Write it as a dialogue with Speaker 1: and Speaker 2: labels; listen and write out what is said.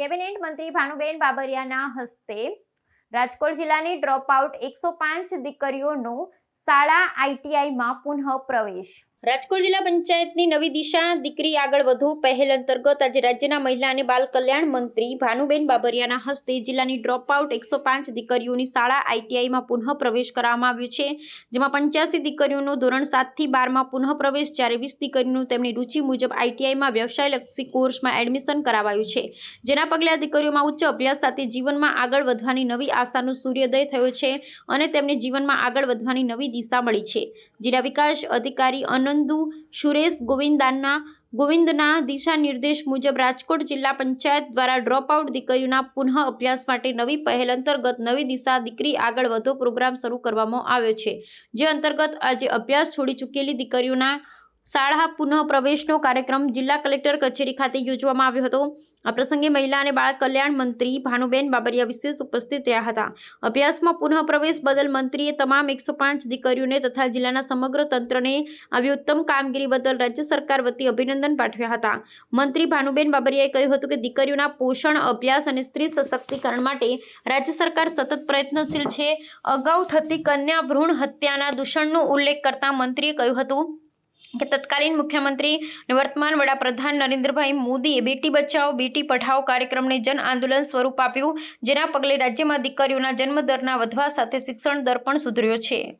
Speaker 1: Cabinet મંત્રી ભાનુબેન બાબરિયાના હસ્તે રાજકોટ જિલ્લાની ડ્રોપ આઉટ એકસો પાંચ દીકરીઓનો શાળા આઈટીઆઈમાં પુનઃ પ્રવેશ રાજકોટ જિલ્લા પંચાયતની નવી દિશા, દીકરી આગળ વધો, પહેલ અંતર્ગત આજે રાજ્યના મહિલા અને બાલ કલ્યાણ મંત્રી ભાનુબેન બાબરિયાના હસ્તે જિલ્લાની ડ્રોપ આઉટ એકસો પાંચ દીકરીઓની શાળા આઈટીઆઈમાં પુનઃ પ્રવેશ કરવામાં આવ્યો છે, જેમાં પંચ્યાસી દીકરીઓનો ધોરણ સાતથી બારમાં પુનઃ પ્રવેશ જ્યારે વીસ દીકરીઓનું તેમની રુચિ મુજબ આઈટીઆઈમાં વ્યવસાયલક્ષી કોર્સમાં એડમિશન કરાવાયું છે. જેના પગલે આ દીકરીઓમાં ઉચ્ચ અભ્યાસ સાથે જીવનમાં આગળ વધવાની નવી આશાનો સૂર્યોદય થયો છે અને તેમને જીવનમાં આગળ વધવાની નવી દિશા મળી છે. જિલ્લા વિકાસ અધિકારી અનંદુ સુરેશ ગોવિંદાના, ગોવિંદના દિશા નિર્દેશ મુજબ રાજકોટ જિલ્લા પંચાયત દ્વારા ડ્રોપ આઉટ દીકરીઓના પુનઃ અભ્યાસ માટે નવી પહેલ અંતર્ગત નવી દિશા દીકરી આગળ વધો પ્રોગ્રામ શરૂ કરવામાં આવ્યો છે. જે અંતર્ગત આજે અભ્યાસ છોડી ચૂકેલી દીકરીઓના શાળા પુનઃ પ્રવેશનો કાર્યક્રમ જિલ્લા કલેક્ટર કચેરી ખાતે યોજવામાં આવ્યો હતો. આ પ્રસંગે મહિલા અને બાળ કલ્યાણ મંત્રી ભાનુબેન બાબરિયા વિશેષ ઉપસ્થિત રહ્યા હતા. અભ્યાસમાં પુનઃ પ્રવેશ બદલ મંત્રીએ તમામ એકસો પાંચ દીકરીઓને તથા જિલ્લાના સમગ્ર તંત્રને આવી ઉત્તમ કામગીરી બદલ રાજ્ય સરકાર વતી અભિનંદન પાઠવ્યા હતા. મંત્રી ભાનુબેન બાબરિયાએ કહ્યું હતું કે દીકરીઓના પોષણ, અભ્યાસ અને સ્ત્રી સશક્તિકરણ માટે રાજ્ય સરકાર સતત પ્રયત્નશીલ છે. અગાઉ થતી કન્યા ભ્રૂણ હત્યાના દૂષણનો ઉલ્લેખ કરતા મંત્રીએ કહ્યું હતું કે તત્કાલીન મુખ્યમંત્રી અને વર્તમાન વડાપ્રધાન નરેન્દ્રભાઈ મોદીએ બેટી બચાવો, બેટી પઢાઓ કાર્યક્રમને જન આંદોલન સ્વરૂપ આપ્યું, જેના પગલે રાજ્યમાં દીકરીઓના જન્મદરના વધવા સાથે શિક્ષણ દર પણ સુધર્યો છે.